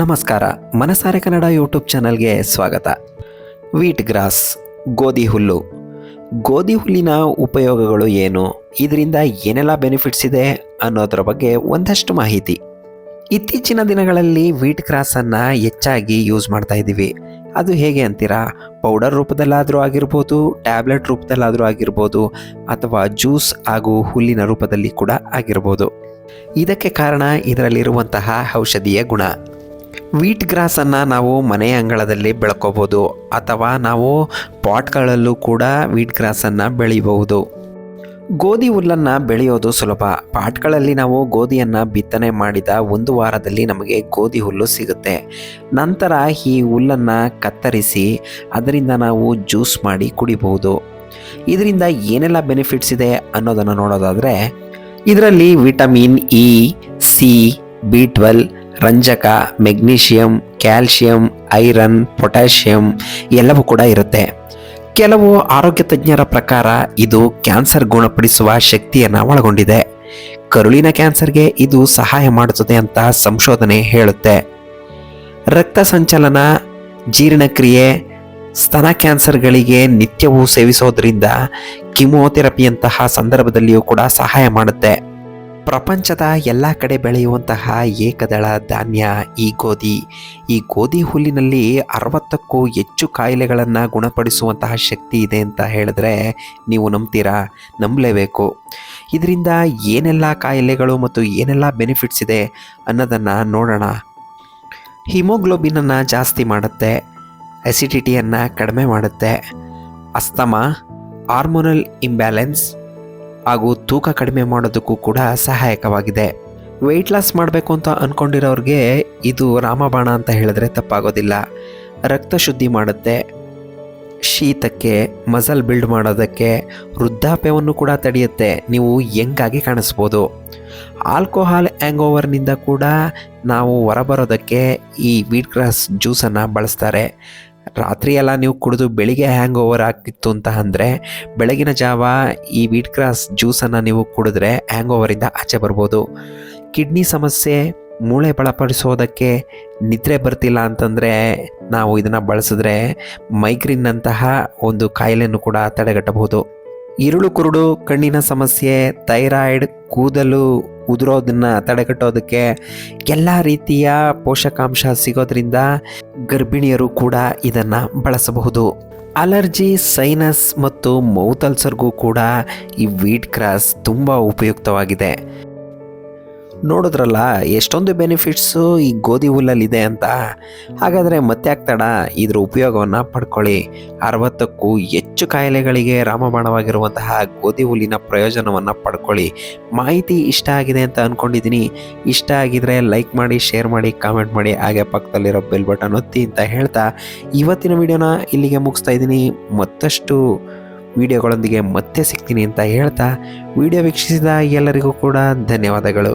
ನಮಸ್ಕಾರ, ಮನಸಾರೆ ಕನ್ನಡ ಯೂಟ್ಯೂಬ್ ಚಾನಲ್ಗೆ ಸ್ವಾಗತ. ವೀಟ್ ಗ್ರಾಸ್, ಗೋಧಿ ಹುಲ್ಲು. ಗೋಧಿ ಹುಲ್ಲಿನ ಉಪಯೋಗಗಳು ಏನು? ಇದರಿಂದ ಏನೆಲ್ಲ ಬೆನಿಫಿಟ್ಸ್ ಇದೆ ಅನ್ನೋದರ ಬಗ್ಗೆ ಒಂದಷ್ಟು ಮಾಹಿತಿ. ಇತ್ತೀಚಿನ ದಿನಗಳಲ್ಲಿ ವೀಟ್ ಗ್ರಾಸನ್ನು ಹೆಚ್ಚಾಗಿ ಯೂಸ್ ಮಾಡ್ತಾ ಇದ್ದೀವಿ. ಅದು ಹೇಗೆ ಅಂತೀರಾ? ಪೌಡರ್ ರೂಪದಲ್ಲಾದರೂ ಆಗಿರ್ಬೋದು, ಟ್ಯಾಬ್ಲೆಟ್ ರೂಪದಲ್ಲಾದರೂ ಆಗಿರ್ಬೋದು, ಅಥವಾ ಜ್ಯೂಸ್ ಹಾಗೂ ಹುಲ್ಲಿನ ರೂಪದಲ್ಲಿ ಕೂಡ ಆಗಿರ್ಬೋದು. ಇದಕ್ಕೆ ಕಾರಣ ಇದರಲ್ಲಿರುವಂತಹ ಔಷಧೀಯ ಗುಣ. ವೀಟ್ ಗ್ರಾಸನ್ನು ನಾವು ಮನೆಯ ಅಂಗಳದಲ್ಲಿ ಬೆಳ್ಕೋಬೋದು ಅಥವಾ ನಾವು ಪಾಟ್ಗಳಲ್ಲೂ ಕೂಡ ವೀಟ್ ಗ್ರಾಸನ್ನು ಬೆಳೆಯಬಹುದು ಗೋಧಿ ಹುಲ್ಲನ್ನು ಬೆಳೆಯೋದು ಸುಲಭ. ಪಾಟ್ಗಳಲ್ಲಿ ನಾವು ಗೋಧಿಯನ್ನು ಬಿತ್ತನೆ ಮಾಡಿದ ಒಂದು ವಾರದಲ್ಲಿ ನಮಗೆ ಗೋಧಿ ಹುಲ್ಲು ಸಿಗುತ್ತೆ. ನಂತರ ಈ ಹುಲ್ಲನ್ನು ಕತ್ತರಿಸಿ ಅದರಿಂದ ನಾವು ಜ್ಯೂಸ್ ಮಾಡಿ ಕುಡಿಬಹುದು. ಇದರಿಂದ ಏನೆಲ್ಲ ಬೆನಿಫಿಟ್ಸ್ ಇದೆ ಅನ್ನೋದನ್ನು ನೋಡೋದಾದರೆ, ಇದರಲ್ಲಿ vitamin E C B twelve ರಂಜಕ, ಮೆಗ್ನೀಷಿಯಂ, ಕ್ಯಾಲ್ಶಿಯಂ, ಐರನ್, ಪೊಟ್ಯಾಷಿಯಂ ಎಲ್ಲವೂ ಕೂಡ ಇರುತ್ತೆ. ಕೆಲವು ಆರೋಗ್ಯ ತಜ್ಞರ ಪ್ರಕಾರ ಇದು ಕ್ಯಾನ್ಸರ್ ಗುಣಪಡಿಸುವ ಶಕ್ತಿಯನ್ನು ಒಳಗೊಂಡಿದೆ. ಕರುಳಿನ ಕ್ಯಾನ್ಸರ್ಗೆ ಇದು ಸಹಾಯ ಮಾಡುತ್ತದೆ ಅಂತ ಸಂಶೋಧನೆ ಹೇಳುತ್ತೆ. ರಕ್ತ ಸಂಚಲನ, ಜೀರ್ಣಕ್ರಿಯೆ, ಸ್ತನ ಕ್ಯಾನ್ಸರ್ಗಳಿಗೆ ನಿತ್ಯವೂ ಸೇವಿಸೋದ್ರಿಂದ ಕಿಮೋಥೆರಪಿಯಂತಹ ಸಂದರ್ಭದಲ್ಲಿಯೂ ಕೂಡ ಸಹಾಯ ಮಾಡುತ್ತೆ. ಪ್ರಪಂಚದ ಎಲ್ಲ ಕಡೆ ಬೆಳೆಯುವಂತಹ ಏಕದಳ ಧಾನ್ಯ ಈ ಗೋಧಿ. ಈ ಗೋಧಿ ಹುಲ್ಲಿನಲ್ಲಿ ಅರವತ್ತಕ್ಕೂ ಹೆಚ್ಚು ಕಾಯಿಲೆಗಳನ್ನು ಗುಣಪಡಿಸುವಂತಹ ಶಕ್ತಿ ಇದೆ ಅಂತ ಹೇಳಿದ್ರೆ ನೀವು ನಂಬ್ತೀರಾ? ನಂಬಲೇಬೇಕು. ಇದರಿಂದ ಏನೆಲ್ಲ ಕಾಯಿಲೆಗಳು ಮತ್ತು ಏನೆಲ್ಲ ಬೆನಿಫಿಟ್ಸ್ ಇದೆ ಅನ್ನೋದನ್ನು ನೋಡೋಣ. ಹಿಮೋಗ್ಲೋಬಿನನ್ನು ಜಾಸ್ತಿ ಮಾಡುತ್ತೆ ಅಸಿಡಿಟಿಯನ್ನು ಕಡಿಮೆ ಮಾಡುತ್ತೆ, ಅಸ್ತಮ ಹಾರ್ಮೋನಲ್ ಇಂಬ್ಯಾಲೆನ್ಸ್ ಹಾಗೂ ತೂಕ ಕಡಿಮೆ ಮಾಡೋದಕ್ಕೂ ಕೂಡ ಸಹಾಯಕವಾಗಿದೆ. ವೆಯ್ಟ್ ಲಾಸ್ ಮಾಡಬೇಕು ಅಂತ ಅಂದ್ಕೊಂಡಿರೋರಿಗೆ ಇದು ರಾಮಬಾಣ ಅಂತ ಹೇಳಿದ್ರೆ ತಪ್ಪಾಗೋದಿಲ್ಲ. ರಕ್ತ ಶುದ್ಧಿ ಮಾಡುತ್ತೆ. ಶೀತಕ್ಕೆ, ಮಸಲ್ ಬಿಲ್ಡ್ ಮಾಡೋದಕ್ಕೆ ವೃದ್ಧಾಪ್ಯವನ್ನು ಕೂಡ ತಡೆಯುತ್ತೆ. ನೀವು ಯಂಗಾಗಿ ಕಾಣಿಸ್ಬೋದು. ಆಲ್ಕೋಹಾಲ್ ಹ್ಯಾಂಗ್ ಓವರ್ನಿಂದ ಕೂಡ ನಾವು ಹೊರಬರೋದಕ್ಕೆ ಈ ವೀಟ್ ಗ್ರಾಸ್ ಜ್ಯೂಸನ್ನು ಬಳಸ್ತಾರೆ. ರಾತ್ರಿ ಎಲ್ಲ ನೀವು ಕುಡಿದು ಬೆಳಿಗ್ಗೆ ಹ್ಯಾಂಗ್ ಓವರ್ ಆಗ್ತಿತ್ತು ಅಂತ ಅಂದರೆ ಬೆಳಗಿನ ಜಾವ ಈ ವೀಟ್ ಗ್ರಾಸ್ ಜ್ಯೂಸನ್ನು ನೀವು ಕುಡಿದ್ರೆ ಹ್ಯಾಂಗ್ ಓವರಿಂದ ಆಚೆ ಬರ್ಬೋದು. ಕಿಡ್ನಿ ಸಮಸ್ಯೆ, ಮೂಳೆ ಬಳಪಡಿಸೋದಕ್ಕೆ ನಿದ್ರೆ ಬರ್ತಿಲ್ಲ ಅಂತಂದರೆ ನಾವು ಇದನ್ನು ಬಳಸಿದ್ರೆ ಮೈಗ್ರೀನ್ನಂತಹ ಒಂದು ಕಾಯಿಲೆಯನ್ನು ಕೂಡ ತಡೆಗಟ್ಟಬಹುದು. ಇರುಳು ಕುರುಡು, ಕಣ್ಣಿನ ಸಮಸ್ಯೆ ಥೈರಾಯ್ಡ್ ಕೂದಲು ಉದುರೋದನ್ನು ತಡೆಗಟ್ಟೋದಕ್ಕೆ ಎಲ್ಲ ರೀತಿಯ ಪೋಷಕಾಂಶ ಸಿಗೋದ್ರಿಂದ ಗರ್ಭಿಣಿಯರು ಕೂಡ ಇದನ್ನು ಬಳಸಬಹುದು. ಅಲರ್ಜಿ, ಸೈನಸ್ ಮತ್ತು ಮೌತ್ ಅಲ್ಸರ್ಗೂ ಕೂಡ ಈ ವೀಟ್ ಕ್ರಾಸ್ ತುಂಬ ಉಪಯುಕ್ತವಾಗಿದೆ. ನೋಡಿದ್ರಲ್ಲ, ಎಷ್ಟೊಂದು ಬೆನಿಫಿಟ್ಸು ಈ ಗೋಧಿ ಹುಲ್ಲಲ್ಲಿದೆ ಅಂತ. ಹಾಗಾದರೆ ಮತ್ತೆ ಆಗ್ತಾಡ ಇದರ ಉಪಯೋಗವನ್ನು ಪಡ್ಕೊಳ್ಳಿ. ಅರವತ್ತಕ್ಕೂ ಹೆಚ್ಚು ಕಾಯಿಲೆಗಳಿಗೆ ರಾಮಬಾಣವಾಗಿರುವಂತಹ ಗೋಧಿ ಹುಲ್ಲಿನ ಪ್ರಯೋಜನವನ್ನು ಪಡ್ಕೊಳ್ಳಿ. ಮಾಹಿತಿ ಇಷ್ಟ ಆಗಿದೆ ಅಂತ ಅಂದ್ಕೊಂಡಿದ್ದೀನಿ ಇಷ್ಟ ಆಗಿದರೆ ಲೈಕ್ ಮಾಡಿ ಶೇರ್ ಮಾಡಿ ಕಾಮೆಂಟ್ ಮಾಡಿ, ಹಾಗೆ ಪಕ್ಕದಲ್ಲಿರೋ ಬೆಲ್ ಬಟನ್ ಒತ್ತಿ ಅಂತ ಹೇಳ್ತಾ ಇವತ್ತಿನ ವಿಡಿಯೋನ ಇಲ್ಲಿಗೆ ಮುಗಿಸ್ತಾ ಇದ್ದೀನಿ. ಮತ್ತಷ್ಟು ವಿಡಿಯೋಗಳೊಂದಿಗೆ ಮತ್ತೆ ಸಿಗ್ತೀನಿ ಅಂತ ಹೇಳ್ತಾ ವಿಡಿಯೋ ವೀಕ್ಷಿಸಿದ ಎಲ್ಲರಿಗೂ ಕೂಡ ಧನ್ಯವಾದಗಳು.